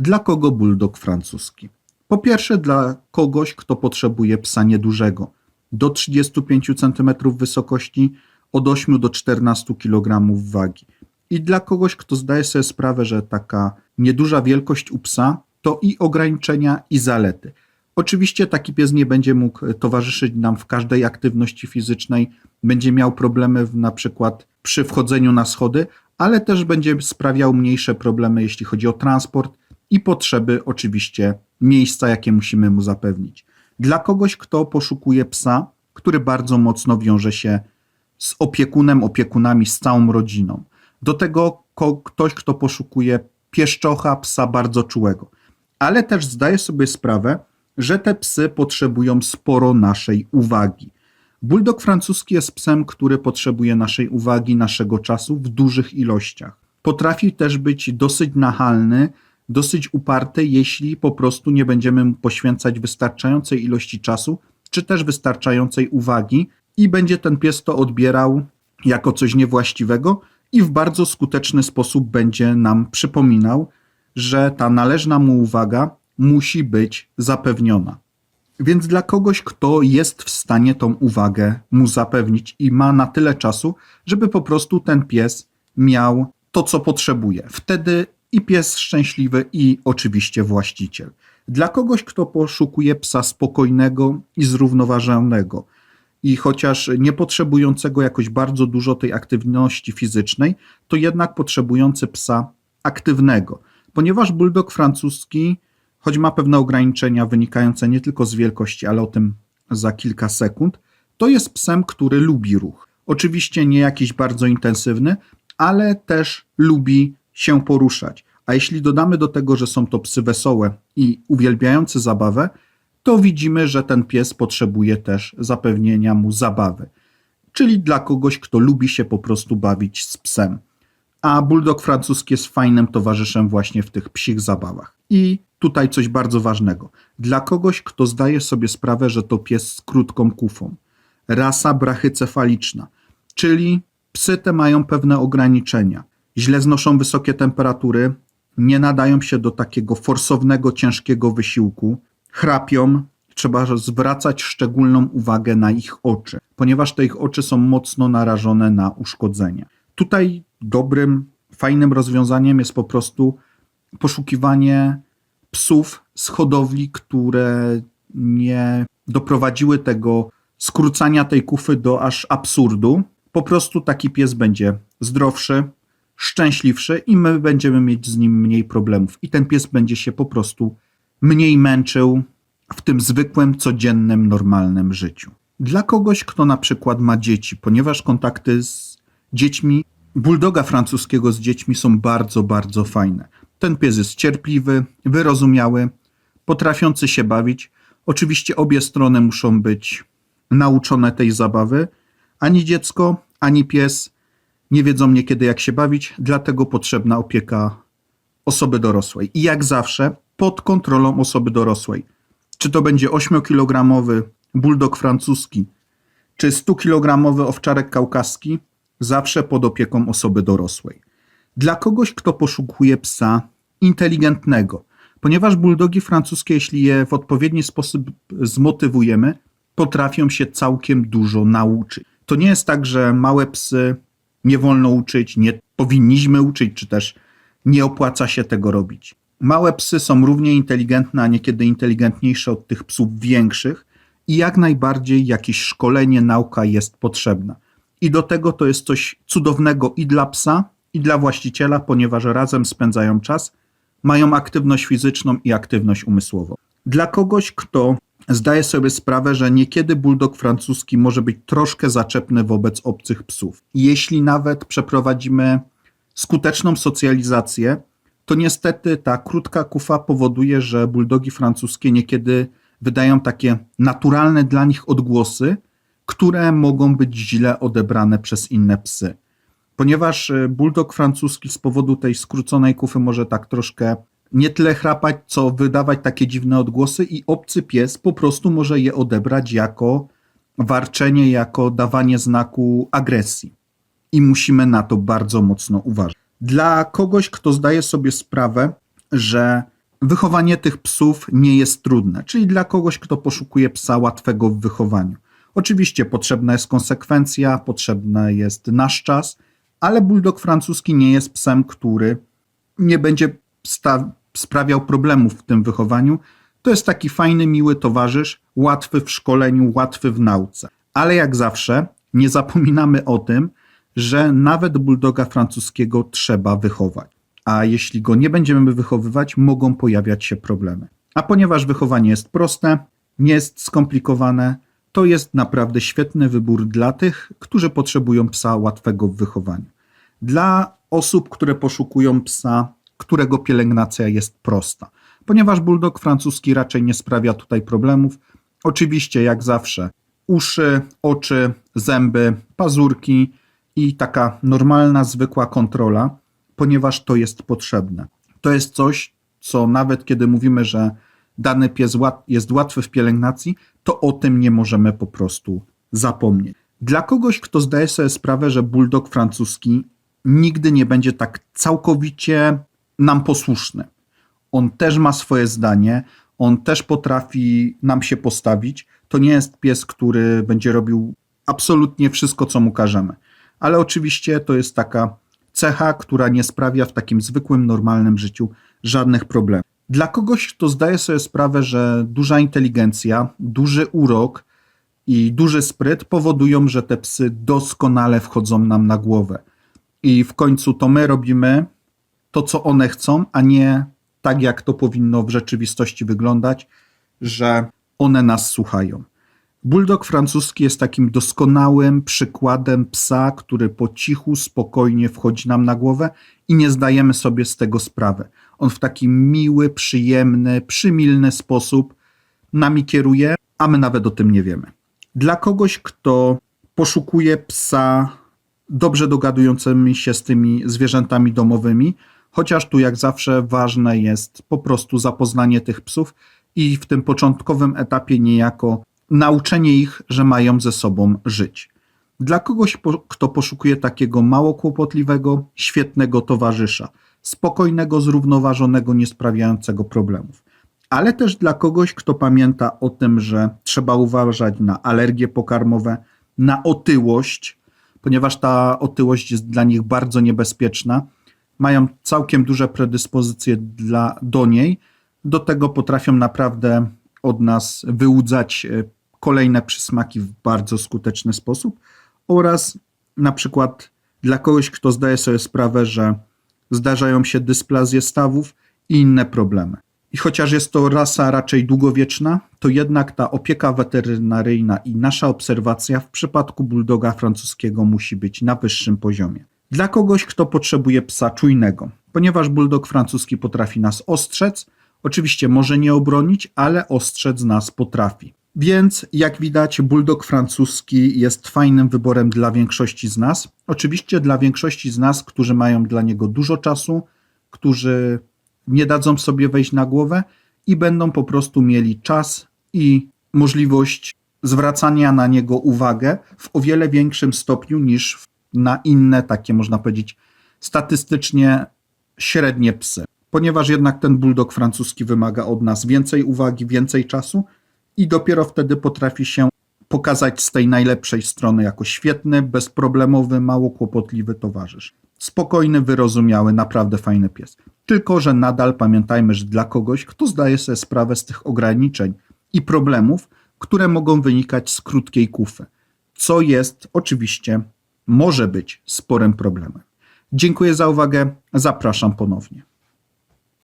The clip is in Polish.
Dla kogo bulldog francuski? Po pierwsze, dla kogoś, kto potrzebuje psa niedużego, do 35 cm wysokości, od 8 do 14 kg wagi. I dla kogoś, kto zdaje sobie sprawę, że taka nieduża wielkość u psa to i ograniczenia, i zalety. Oczywiście taki pies nie będzie mógł towarzyszyć nam w każdej aktywności fizycznej, będzie miał problemy w, na przykład przy wchodzeniu na schody, ale też będzie sprawiał mniejsze problemy, jeśli chodzi o transport i potrzeby oczywiście miejsca, jakie musimy mu zapewnić. Dla kogoś, kto poszukuje psa, który bardzo mocno wiąże się z opiekunem, opiekunami, z całą rodziną. Do tego ko- ktoś, kto poszukuje pieszczocha, psa bardzo czułego. Ale też zdaje sobie sprawę, że te psy potrzebują sporo naszej uwagi. Bulldog francuski jest psem, który potrzebuje naszej uwagi, naszego czasu w dużych ilościach. Potrafi też być dosyć nachalny, dosyć uparty, jeśli po prostu nie będziemy mu poświęcać wystarczającej ilości czasu, czy też wystarczającej uwagi, i będzie ten pies to odbierał jako coś niewłaściwego i w bardzo skuteczny sposób będzie nam przypominał, że ta należna mu uwaga musi być zapewniona. Więc dla kogoś, kto jest w stanie tą uwagę mu zapewnić i ma na tyle czasu, żeby po prostu ten pies miał to, co potrzebuje. Wtedy i pies szczęśliwy, i oczywiście właściciel. Dla kogoś, kto poszukuje psa spokojnego i zrównoważonego, i chociaż nie potrzebującego jakoś bardzo dużo tej aktywności fizycznej, to jednak potrzebujący psa aktywnego, ponieważ bulldog francuski, choć ma pewne ograniczenia wynikające nie tylko z wielkości, ale o tym za kilka sekund, to jest psem, który lubi ruch. Oczywiście nie jakiś bardzo intensywny, ale też lubi się poruszać. A jeśli dodamy do tego, że są to psy wesołe i uwielbiające zabawę, to widzimy, że ten pies potrzebuje też zapewnienia mu zabawy. Czyli dla kogoś, kto lubi się po prostu bawić z psem. A bulldog francuski jest fajnym towarzyszem właśnie w tych psich zabawach. I tutaj coś bardzo ważnego. Dla kogoś, kto zdaje sobie sprawę, że to pies z krótką kufą. Rasa brachycefaliczna, czyli psy te mają pewne ograniczenia. Źle znoszą wysokie temperatury, nie nadają się do takiego forsownego, ciężkiego wysiłku, chrapią, trzeba zwracać szczególną uwagę na ich oczy, ponieważ te ich oczy są mocno narażone na uszkodzenia. Tutaj dobrym, fajnym rozwiązaniem jest po prostu poszukiwanie psów z hodowli, które nie doprowadziły tego skrócania tej kufy do aż absurdu. Po prostu taki pies będzie zdrowszy, szczęśliwszy i my będziemy mieć z nim mniej problemów. I ten pies będzie się po prostu mniej męczył w tym zwykłym, codziennym, normalnym życiu. Dla kogoś, kto na przykład ma dzieci, ponieważ kontakty z dziećmi, bulldoga francuskiego z dziećmi są bardzo, bardzo fajne. Ten pies jest cierpliwy, wyrozumiały, potrafiący się bawić. Oczywiście obie strony muszą być nauczone tej zabawy. Ani dziecko, ani pies nie wiedzą niekiedy jak się bawić, dlatego potrzebna opieka osoby dorosłej. I jak zawsze pod kontrolą osoby dorosłej. Czy to będzie 8-kilogramowy bulldog francuski, czy 100-kilogramowy owczarek kaukaski, zawsze pod opieką osoby dorosłej. Dla kogoś, kto poszukuje psa inteligentnego, ponieważ bulldogi francuskie, jeśli je w odpowiedni sposób zmotywujemy, potrafią się całkiem dużo nauczyć. To nie jest tak, że małe psy nie wolno uczyć, nie powinniśmy uczyć, czy też nie opłaca się tego robić. Małe psy są równie inteligentne, a niekiedy inteligentniejsze od tych psów większych i jak najbardziej jakieś szkolenie, nauka jest potrzebna. I do tego to jest coś cudownego i dla psa, i dla właściciela, ponieważ razem spędzają czas, mają aktywność fizyczną i aktywność umysłową. Dla kogoś, kto zdaje sobie sprawę, że niekiedy bulldog francuski może być troszkę zaczepny wobec obcych psów. Jeśli nawet przeprowadzimy skuteczną socjalizację, to niestety ta krótka kufa powoduje, że buldogi francuskie niekiedy wydają takie naturalne dla nich odgłosy, które mogą być źle odebrane przez inne psy. Ponieważ y, bulldog francuski z powodu tej skróconej kufy może tak troszkę nie tyle chrapać, co wydawać takie dziwne odgłosy i obcy pies po prostu może je odebrać jako warczenie, jako dawanie znaku agresji. I musimy na to bardzo mocno uważać. Dla kogoś, kto zdaje sobie sprawę, że wychowanie tych psów nie jest trudne, czyli dla kogoś, kto poszukuje psa łatwego w wychowaniu. Oczywiście potrzebna jest konsekwencja, potrzebny jest nasz czas, ale bulldog francuski nie jest psem, który nie będzie sprawiał problemów w tym wychowaniu. To jest taki fajny, miły towarzysz, łatwy w szkoleniu, łatwy w nauce. Ale jak zawsze nie zapominamy o tym, że nawet bulldoga francuskiego trzeba wychować. A jeśli go nie będziemy wychowywać, mogą pojawiać się problemy. A ponieważ wychowanie jest proste, nie jest skomplikowane, to jest naprawdę świetny wybór dla tych, którzy potrzebują psa łatwego w wychowaniu. Dla osób, które poszukują psa, którego pielęgnacja jest prosta. Ponieważ bulldog francuski raczej nie sprawia tutaj problemów. Oczywiście, jak zawsze, uszy, oczy, zęby, pazurki i taka normalna, zwykła kontrola, ponieważ to jest potrzebne. To jest coś, co nawet kiedy mówimy, że dany pies jest łatwy w pielęgnacji, to o tym nie możemy po prostu zapomnieć. Dla kogoś, kto zdaje sobie sprawę, że bulldog francuski nigdy nie będzie tak całkowicie nam posłuszny. On też ma swoje zdanie, on też potrafi nam się postawić. To nie jest pies, który będzie robił absolutnie wszystko, co mu każemy. Ale oczywiście to jest taka cecha, która nie sprawia w takim zwykłym, normalnym życiu żadnych problemów. Dla kogoś, kto zdaje sobie sprawę, że duża inteligencja, duży urok i duży spryt powodują, że te psy doskonale wchodzą nam na głowę. I w końcu to my robimy to, co one chcą, a nie tak, jak to powinno w rzeczywistości wyglądać, że one nas słuchają. Bulldog francuski jest takim doskonałym przykładem psa, który po cichu, spokojnie wchodzi nam na głowę i nie zdajemy sobie z tego sprawy. On w taki miły, przyjemny, przymilny sposób nami kieruje, a my nawet o tym nie wiemy. Dla kogoś, kto poszukuje psa dobrze dogadującymi się z tymi zwierzętami domowymi, chociaż tu jak zawsze ważne jest po prostu zapoznanie tych psów i w tym początkowym etapie niejako nauczenie ich, że mają ze sobą żyć. Dla kogoś, kto poszukuje takiego mało kłopotliwego, świetnego towarzysza, spokojnego, zrównoważonego, nie sprawiającego problemów. Ale też dla kogoś, kto pamięta o tym, że trzeba uważać na alergie pokarmowe, na otyłość, ponieważ ta otyłość jest dla nich bardzo niebezpieczna. Mają całkiem duże predyspozycje dla, do niej. Do tego potrafią naprawdę od nas wyłudzać e, kolejne przysmaki w bardzo skuteczny sposób. Oraz na przykład dla kogoś, kto zdaje sobie sprawę, że zdarzają się dysplazje stawów i inne problemy. I chociaż jest to rasa raczej długowieczna, to jednak ta opieka weterynaryjna i nasza obserwacja w przypadku bulldoga francuskiego musi być na wyższym poziomie. Dla kogoś, kto potrzebuje psa czujnego, ponieważ bulldog francuski potrafi nas ostrzec, oczywiście może nie obronić, ale ostrzec nas potrafi. Więc jak widać, bulldog francuski jest fajnym wyborem dla większości z nas. Oczywiście dla większości z nas, którzy mają dla niego dużo czasu, którzy nie dadzą sobie wejść na głowę i będą po prostu mieli czas i możliwość zwracania na niego uwagę w o wiele większym stopniu niż w- na inne takie, można powiedzieć, statystycznie średnie psy. Ponieważ jednak ten bulldog francuski wymaga od nas więcej uwagi, więcej czasu i dopiero wtedy potrafi się pokazać z tej najlepszej strony jako świetny, bezproblemowy, mało kłopotliwy towarzysz. Spokojny, wyrozumiały, naprawdę fajny pies. Tylko, że nadal pamiętajmy, że dla kogoś, kto zdaje sobie sprawę z tych ograniczeń i problemów, które mogą wynikać z krótkiej kufy, co jest oczywiście, może być sporym problemem. Dziękuję za uwagę, zapraszam ponownie.